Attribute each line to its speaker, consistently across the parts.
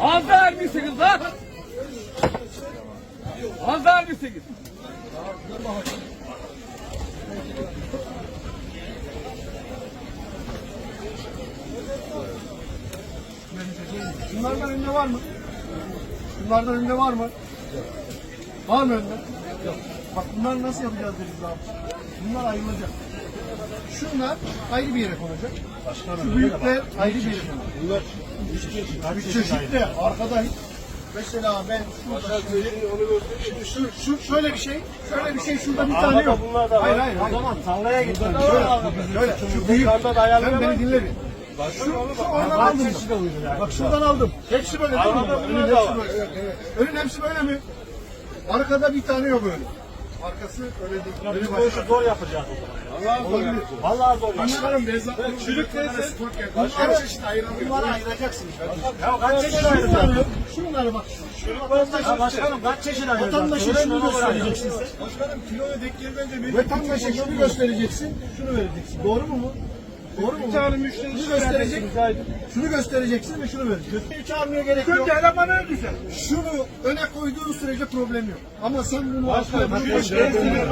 Speaker 1: Az da vermişsiniz lan. Az da vermişsiniz.
Speaker 2: Bunlardan önde var mı? Bunlardan önde var mı? Var mı önde? Yok. Bak bunları nasıl yapacağız deriz abi. Bunlar ayrılacak. Şunlar ayrı bir yere konacak. Şu büyükler ayrı bir yere konacak. Bunlar üç çeşit de arkada Mesela ben şurada Şimdi şu, şu şöyle bir şey, şöyle bir şey şurada bir tane yok. Hayır hayır. O zaman tarlaya gitmem. Şöyle, şöyle. Şu büyük. Sen beni dinle bir. Şu, şu oradan aldım. Bak. Şuradan aldım. Hepsi böyle değil mi? Önün hepsi böyle. Önün hepsi böyle mi? Arkada bir tane yok böyle. Arkası öyle değil. Önü
Speaker 3: Bu işi zor yapacağız o zaman.
Speaker 2: Olabilir.
Speaker 3: Vallahi zor.
Speaker 2: Başkanım Beyza. Çürük neyse. Ayıramıyor. Bunları ayıracaksın.
Speaker 3: Ya kaç çeşit ayıracağız?
Speaker 2: Şunları, bak.
Speaker 3: Ya başkanım kaç çeşit ayıracağız?
Speaker 2: Vatandaşa şunu göstereceksin. Başkanım kiloya denk gelmence benim. Vatandaşa şunu göstereceksin, şunu vereceksin. Doğru mu bu? Doğru mu? Bir tane müşteri şunu gösterecek, şunu göstereceksin ve şunu vereceksin. Kötüyü çağırmaya gerek yok. Kötü elemanı güzel. Şunu öne koyduğun sürece problem yok. Ama sen bunu arkaya bak.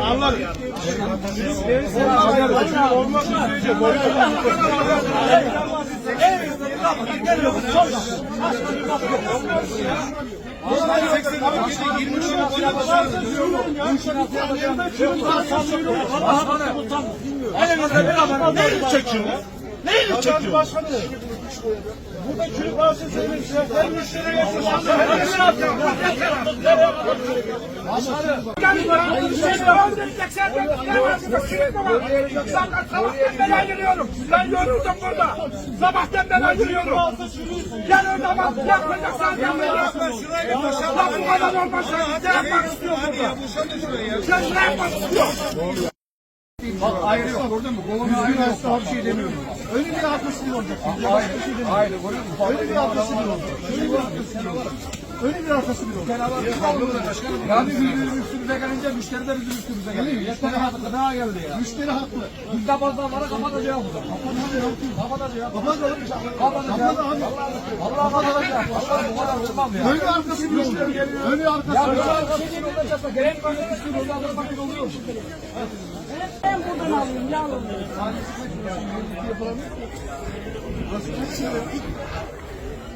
Speaker 3: Anlar ya.
Speaker 2: Olmaz sürece
Speaker 3: Neyi çekiyor? Neyi çekiyor?
Speaker 2: Burada çürük varsa söyleyin. Sen müşteri
Speaker 4: Sabahtan beri yürüyorum. Ben yoruldum burada. Sabahtan beri yürüyorum. Gel orada bak yapmayacaksan yapmayacaksan. Lan bu kadar olmaz. Sen yapmak istiyorsun burada. Sen ne yapmak istiyorsun?
Speaker 2: Bak ayrı yok. Gördün mü? Düzgün asla bir şey demiyorum. Öyle bir arkası bir olacak. Hayır. Hayır. Öyle bir arkası bir olacak. Öyle bir arkası bir olacak. Öyle bir arkası bir olacak.
Speaker 1: Ya biz bizim üstümüze gelince müşteri de bizim üstümüze geliyor. Müşteri haklı daha geldi ya.
Speaker 2: Müşteri haklı.
Speaker 1: Biz de pazarları kapatacağız burada. Kapatacağız.
Speaker 2: Bakalım.
Speaker 1: Kapatacağız.
Speaker 2: abi.
Speaker 1: Allah kapatacağız. Allah bu kadar olmam ya.
Speaker 2: Öyle arkası bir olacak. Öyle arkası
Speaker 1: Ya
Speaker 2: bir
Speaker 1: bir
Speaker 2: olacak.
Speaker 1: arkadaşın olacaksa gerek böyle bir oradan vakit oluyor.
Speaker 4: Ben buradan alayım yavrum.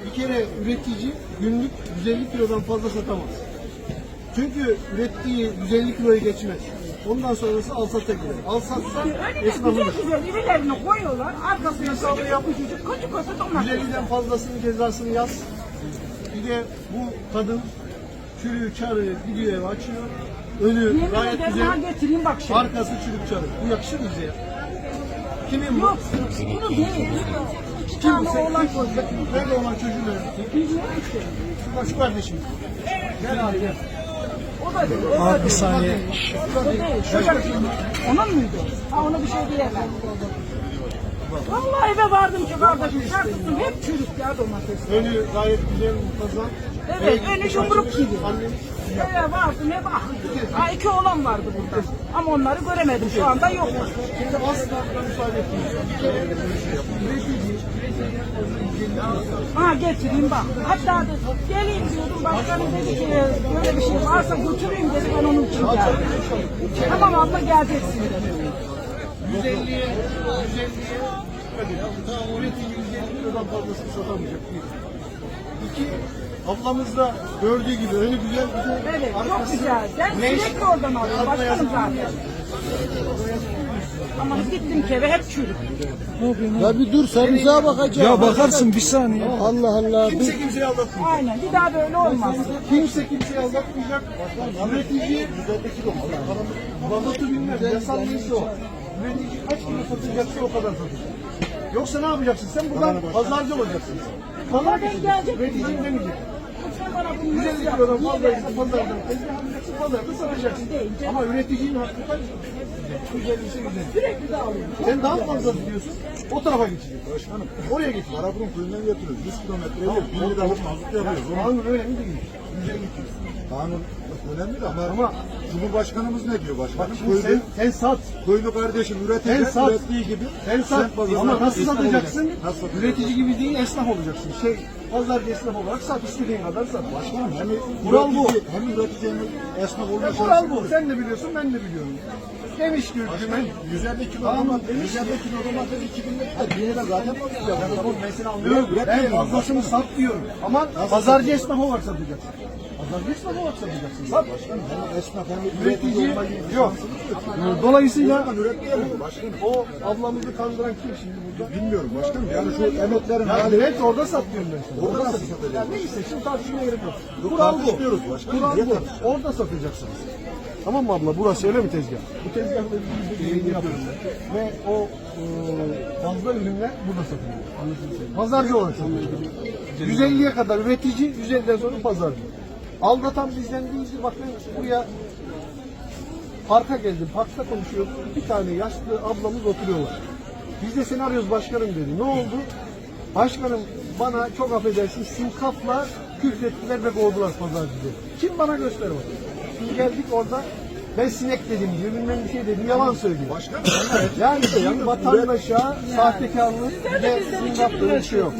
Speaker 2: Bir kere üretici günlük 150 kilodan fazla satamaz. Çünkü ürettiği 150 kiloyu geçmez. Ondan sonrası alsata girer. Alsatsa esnafıdır.
Speaker 4: güzel güzel irilerini koyuyorlar. Arkasına hesabı yapmış çocuk kötü kötü domates.
Speaker 2: 150'den fazlasının cezasını yaz. Bir de bu kadın çürüğü çarı gidiyor eve açıyor. Önü
Speaker 4: Yemin
Speaker 2: gayet
Speaker 4: ederim ha
Speaker 2: güzel.
Speaker 4: getireyim bak şimdi.
Speaker 2: Arkası çürük çarı. Bu yakışır mı bize ya? Kimin bu?
Speaker 4: Yok bunu değil. İki
Speaker 2: Kim bu?
Speaker 4: tane
Speaker 2: Sen
Speaker 4: oğlan
Speaker 2: kim?
Speaker 4: koyacak.
Speaker 2: Nerede olan çocuğu nerede?
Speaker 4: Bilmiyorum ki.
Speaker 2: Şu, şu kardeşim. Gel abi gel.
Speaker 4: O da değil. O da değil.
Speaker 2: saniye.
Speaker 4: O değil. Şuradaki. Onun muydu? Ha ona bir şey diyemem. Vallahi eve vardım ki kardeşim. Şarkısın hep çürük ya domates.
Speaker 2: Önü gayet güzel muntazam.
Speaker 4: Evet, önü yumruk gibi. Eve vardım hep ah. Ha iki oğlan vardı burada. Ama onları göremedim. Şu anda yoklar.
Speaker 2: Şimdi asla müsaade üretici,
Speaker 4: Ha getireyim bak. Hatta de, geleyim diyordum. Başkanım dedi ki böyle bir şey varsa götüreyim dedi. Ben onun için geldim. Tamam abla geleceksin dedi.
Speaker 2: 150'ye, 150'ye, tamam üretici 150 kilodan fazlasını satamayacak. Bir. İki, ablamız da gördüğü gibi önü güzel güzel.
Speaker 4: Evet çok
Speaker 2: arkası
Speaker 4: güzel. Ben
Speaker 2: leş.
Speaker 4: sürekli oradan alıyorum. Başkanım zaten. Ama gittim kere hep çürük.
Speaker 5: Ya bir dur sarımsağa bakacağım. Ya bakarsın bir saniye. Allah Allah.
Speaker 2: Kimse kimseyi aldatmayacak.
Speaker 4: Aynen bir daha böyle olmaz.
Speaker 2: Kimse kimseyi aldatmayacak. Üretici Bazotu bilmez. Yasal neyse o. Üretici kaç kilo satacaksa o kadar satacak. Yoksa ne yapacaksın? Sen buradan pazarcı olacaksın. Pazar
Speaker 4: ben gelecek.
Speaker 2: Üreticiyim demeyecek.
Speaker 4: Sen bana bunu
Speaker 2: 150 kilodan fazlaysa pazardan tezgahlandırsın pazarda satacaksın. Ama üreticinin hakkı kaç? 150'si 150.
Speaker 4: Sürekli de alıyorum.
Speaker 2: Sen daha fazla diyorsun. O tarafa geçecek. Başkanım. Oraya geç.
Speaker 6: Arap'ın köyünden getiriyoruz. 100 kilometre yok. 1 liralık mazot yapıyoruz. Onun
Speaker 2: mi değil? 150 kilo.
Speaker 6: kanun önemli de ama,
Speaker 2: Ama-
Speaker 6: Cumhurbaşkanımız ne diyor başkanım?
Speaker 2: Şimdi sen,
Speaker 6: Köylü,
Speaker 2: sen sat.
Speaker 6: köylü kardeşim
Speaker 2: Sen
Speaker 6: üretecek,
Speaker 2: sat.
Speaker 6: ürettiği gibi
Speaker 2: Sen sat.
Speaker 6: pazarda
Speaker 2: Ama nasıl satacaksın?
Speaker 6: Nasıl satacaksın?
Speaker 2: Üretici gibi değil esnaf olacaksın. Şey Pazarcı esnaf olarak sat istediğin kadar sat.
Speaker 6: Başkanım hem
Speaker 2: Kural bu.
Speaker 6: hem üretici hem esnaf olma şansı
Speaker 2: kural bu. Sen de biliyorsun ben de biliyorum. Demiş ki hükümet
Speaker 6: 150 kilo
Speaker 2: Tamam,
Speaker 6: domates,
Speaker 2: demiş
Speaker 6: 150 kilo domates 2000 lira. Hayır, bir lira zaten tutuyor. Ben bunu mesela anlıyorum.
Speaker 2: ben fazlasını sat diyorum. Ama pazarcı esnaf olarak satacaksın. Pazarcı esnaf olarak satacaksın. Sat.
Speaker 6: Başkanım hem esnaf hem
Speaker 2: Üretici yok. Dolayısıyla
Speaker 6: başkanım.
Speaker 2: o ablamızı kandıran kim şimdi burada?
Speaker 6: Bilmiyorum başkanım. Yani şu emeklerin hali
Speaker 2: evet orada sat diyorum ben sana.
Speaker 6: Orada nasıl
Speaker 2: sat.
Speaker 6: satacağız?
Speaker 2: Ya neyse şimdi tartışmaya gerek yok. Kural bu.
Speaker 6: başkanım,
Speaker 2: Kural
Speaker 6: niye
Speaker 2: bu. Orada satacaksınız. Tamam mı abla? Burası öyle mi tezgah? Bu tezgahla bir yayın yapıyoruz. Ve o e, fazla ürünler burada satılıyor. Pazarcı olarak satılıyor. 150'ye kadar üretici, 150'den sonra pazarcı. Aldatan bizden değildir. Bak ben buraya parka geldim. Parkta konuşuyoruz. Bir tane yaşlı ablamız oturuyorlar. Biz de seni arıyoruz başkanım dedi. Ne oldu? Başkanım bana çok affedersin sinkafla küfrettiler ve kovdular pazarcı dedi. Kim bana göster bak. Biz geldik orada ben sinek dedim diyor, bilmem bir şey dedim, yalan söylüyor.
Speaker 6: Başkanım
Speaker 2: Yani bir vatandaşa sahtekarlık ve sizin yaptığınız şey yok.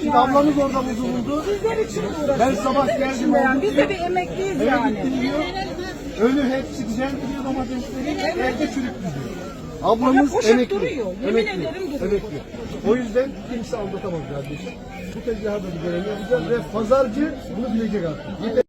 Speaker 2: Şimdi ablamız orada bulundu.
Speaker 7: Bizler için uğraşıyoruz.
Speaker 2: Ben sabah geldim, oldu
Speaker 7: Biz de bir emekliyiz
Speaker 2: Eve
Speaker 7: yani.
Speaker 2: gittim diyor. Ölü hepsi güzel duruyor domatesleri. Evde çürük duruyor. Ablamız emekli.
Speaker 7: duruyor, yemin
Speaker 2: emekli.
Speaker 7: ederim duruyor.
Speaker 2: Emekli. O yüzden kimse aldatamaz kardeşim. Bu tezgahı da bir ve pazarcı bunu bilecek artık.